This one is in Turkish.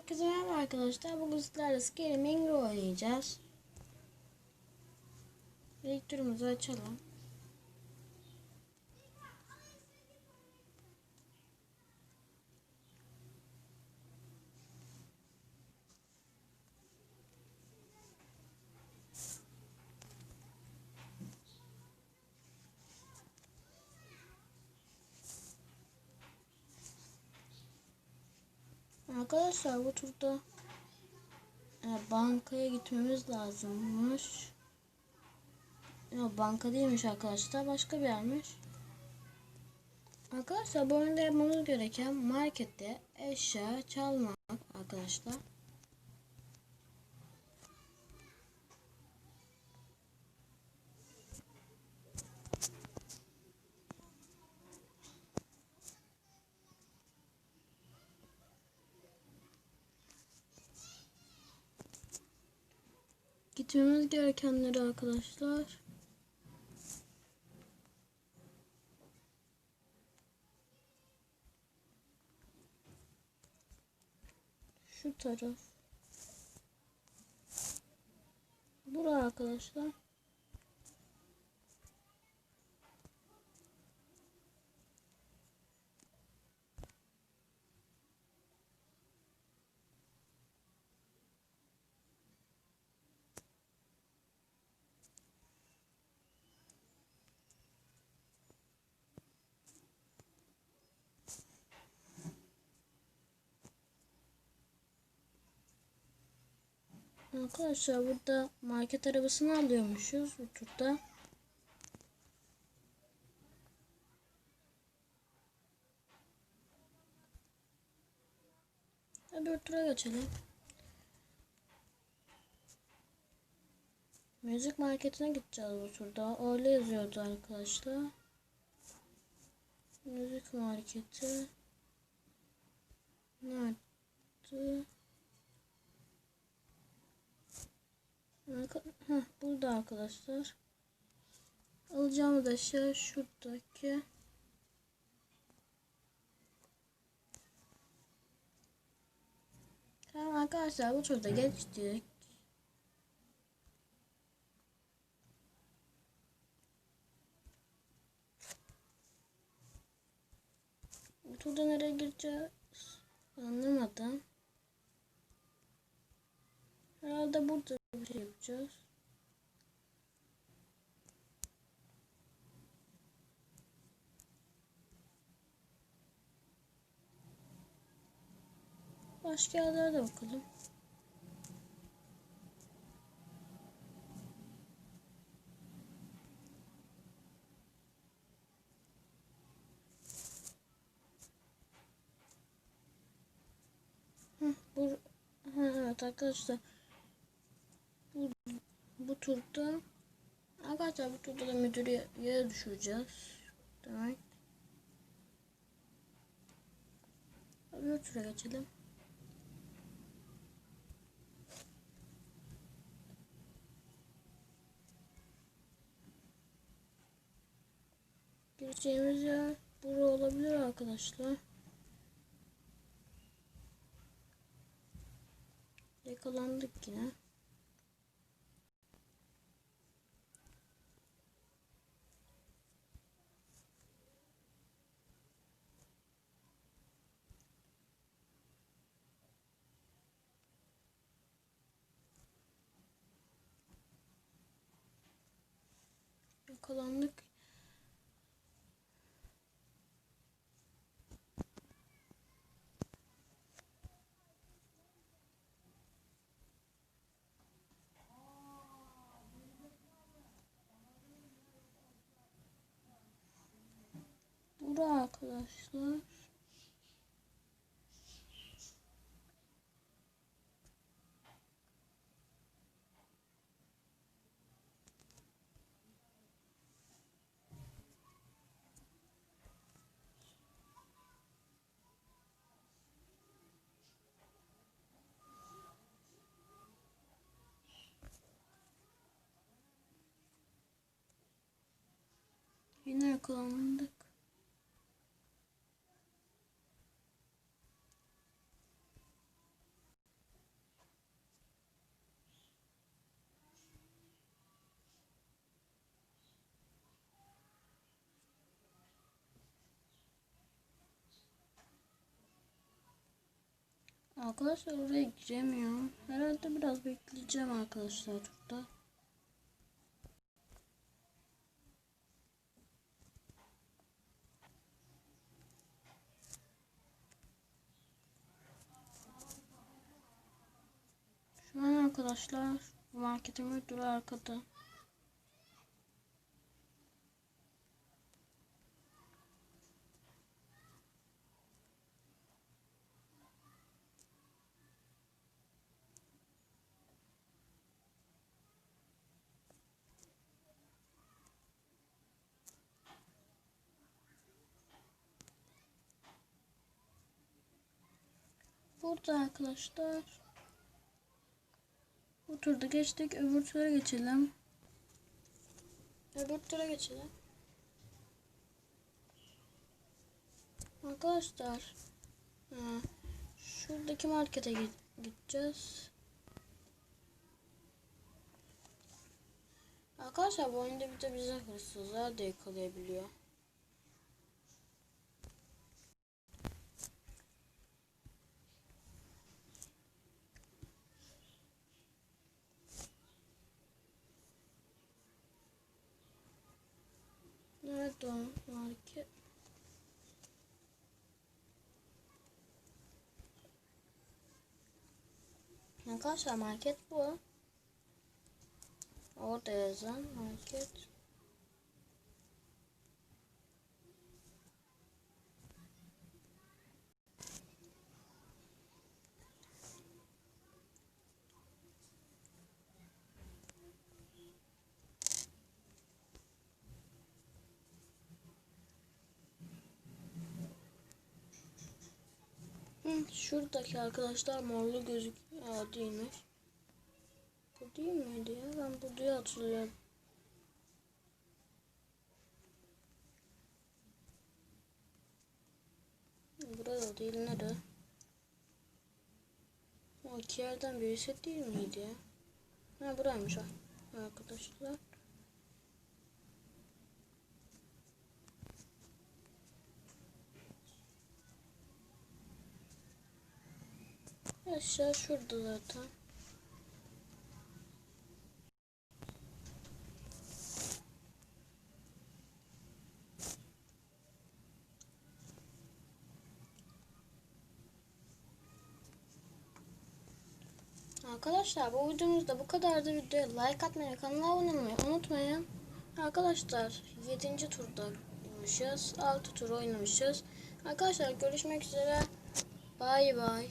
Herkese merhaba arkadaşlar. Bugün sizlerle Scaring oynayacağız. İlk açalım. Arkadaşlar bu turda e, bankaya gitmemiz lazımmış. Yok banka değilmiş arkadaşlar. Başka bir yermiş. Arkadaşlar bu oyunda yapmamız gereken markette eşya çalmak arkadaşlar. Gitmemiz gerekenleri arkadaşlar. Şu taraf. Buraya arkadaşlar. Arkadaşlar burada market arabasını alıyormuşuz bu turda. Hadi tura geçelim. Müzik marketine gideceğiz bu turda. Öyle yazıyordu arkadaşlar. Müzik marketi. Nerede? Heh, burada arkadaşlar. Alacağımız eşya şuradaki. Tamam arkadaşlar bu turda geçtik. Bu turda nereye gireceğiz? Anlamadım. Herhalde burada bir şey yapacağız. Başka yerlere de bakalım. Hı, bu, ha, evet arkadaşlar bu turda arkadaşlar bu turda da müdürü yere düşüreceğiz. Demek. Bir tura geçelim. Gireceğimiz yer bura olabilir arkadaşlar. Yakalandık yine. Yakalandık. Bura arkadaşlar. Yine yakalandık. Arkadaşlar oraya giremiyorum. Herhalde biraz bekleyeceğim arkadaşlar burada. Arkadaşlar marketin müdürü arkada. Burada arkadaşlar. Bu turda geçtik. Öbür tura geçelim. Öbür tura geçelim. Arkadaşlar. Ha, şuradaki markete gi- gideceğiz. Arkadaşlar bu oyunda bir de bize hırsızlar da yakalayabiliyor. Nerede o market? Arkadaşlar market bu. Orada yazan market. Şuradaki arkadaşlar morlu gözük Aa, değilmiş. Bu değil miydi ya? Ben bu diye hatırlıyorum. Burada değil nere? O iki yerden birisi değil miydi ya? Ha buraymış ha. Arkadaşlar. Aşağı şurada zaten. Arkadaşlar bu videomuzda bu kadardı. Videoya like atmayı, kanala abone olmayı unutmayın. Arkadaşlar 7. turdaymışız. 6 tur oynamışız. Arkadaşlar görüşmek üzere. Bay bay.